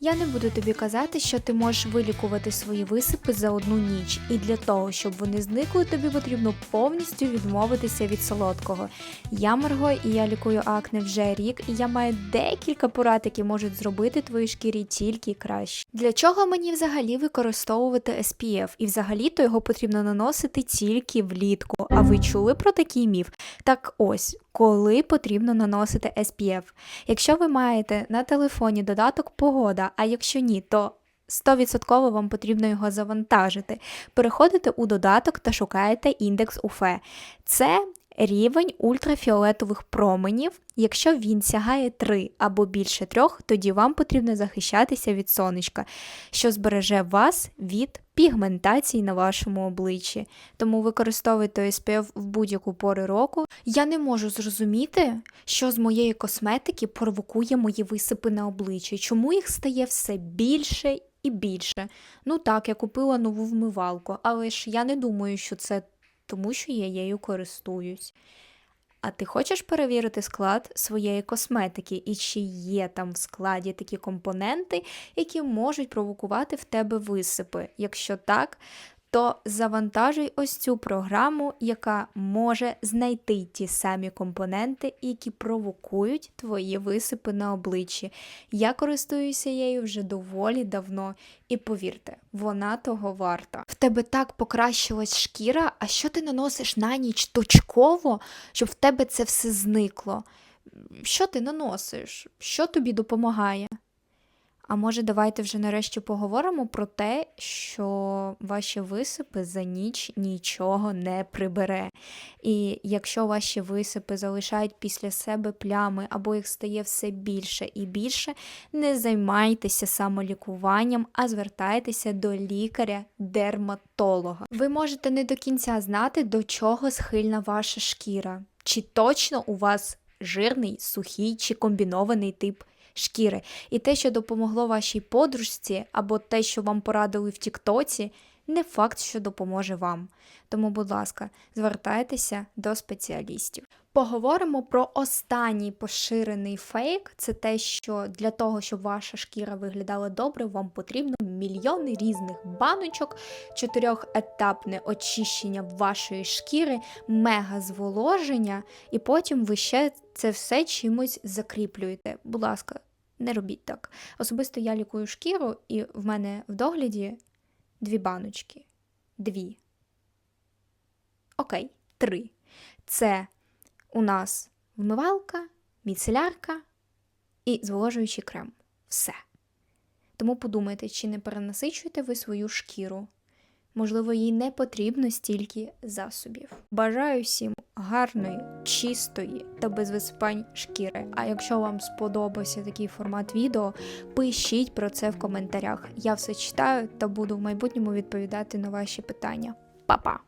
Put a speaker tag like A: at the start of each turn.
A: Я не буду тобі казати, що ти можеш вилікувати свої висипи за одну ніч, і для того, щоб вони зникли, тобі потрібно повністю відмовитися від солодкого. Я Марго, і я лікую акне вже рік, і я маю декілька порад, які можуть зробити твоїй шкірі тільки краще. Для чого мені взагалі використовувати SPF? І взагалі-то його потрібно наносити тільки влітку. А ви чули про такий міф? Так ось, коли потрібно наносити SPF? Якщо ви маєте на телефоні додаток погода, а якщо ні, то 100% вам потрібно його завантажити. Переходите у додаток та шукаєте індекс УФЕ. Це рівень ультрафіолетових променів. Якщо він сягає 3 або більше 3, тоді вам потрібно захищатися від сонечка, що збереже вас від пігментації на вашому обличчі. Тому використовуйте SPF в будь-яку пору року. Я не можу зрозуміти, що з моєї косметики провокує мої висипи на обличчі, чому їх стає все більше і більше. Ну так, я купила нову вмивалку, але ж я не думаю, що це тому, що я нею користуюсь. А ти хочеш перевірити склад своєї косметики і чи є там в складі такі компоненти, які можуть провокувати в тебе висипи? Якщо так, то завантажуй ось цю програму, яка може знайти ті самі компоненти, які провокують твої висипи на обличчі. Я користуюся нею вже доволі давно, і повірте, вона того варта. В тебе так покращилась шкіра, а що ти наносиш на ніч точково, щоб в тебе це все зникло? Що ти наносиш? Що тобі допомагає? А може, давайте вже нарешті поговоримо про те, що ваші висипи за ніч нічого не прибере. І якщо ваші висипи залишають після себе плями або їх стає все більше і більше, не займайтеся самолікуванням, а звертайтеся до лікаря-дерматолога. Ви можете не до кінця знати, до чого схильна ваша шкіра, чи точно у вас жирний, сухий чи комбінований тип шкіри. І те, що допомогло вашій подружці, або те, що вам порадили в Тіктоці, не факт, що допоможе вам. Тому, будь ласка, звертайтеся до спеціалістів. Поговоримо про останній поширений фейк. Це те, що для того, щоб ваша шкіра виглядала добре, вам потрібно мільйони різних баночок, чотирьохетапне очищення вашої шкіри, мега зволоження, і потім ви ще це все чимось закріплюєте. Будь ласка, не робіть так. Особисто я лікую шкіру, і в мене в догляді дві баночки. Дві. Окей, три. Це у нас вмивалка, міцелярка і зволожуючий крем. Все. Тому подумайте, чи не перенасичуєте ви свою шкіру. Можливо, їй не потрібно стільки засобів. Бажаю всім гарної, чистої та без висипань шкіри. А якщо вам сподобався такий формат відео, пишіть про це в коментарях. Я все читаю та буду в майбутньому відповідати на ваші питання. Па-па!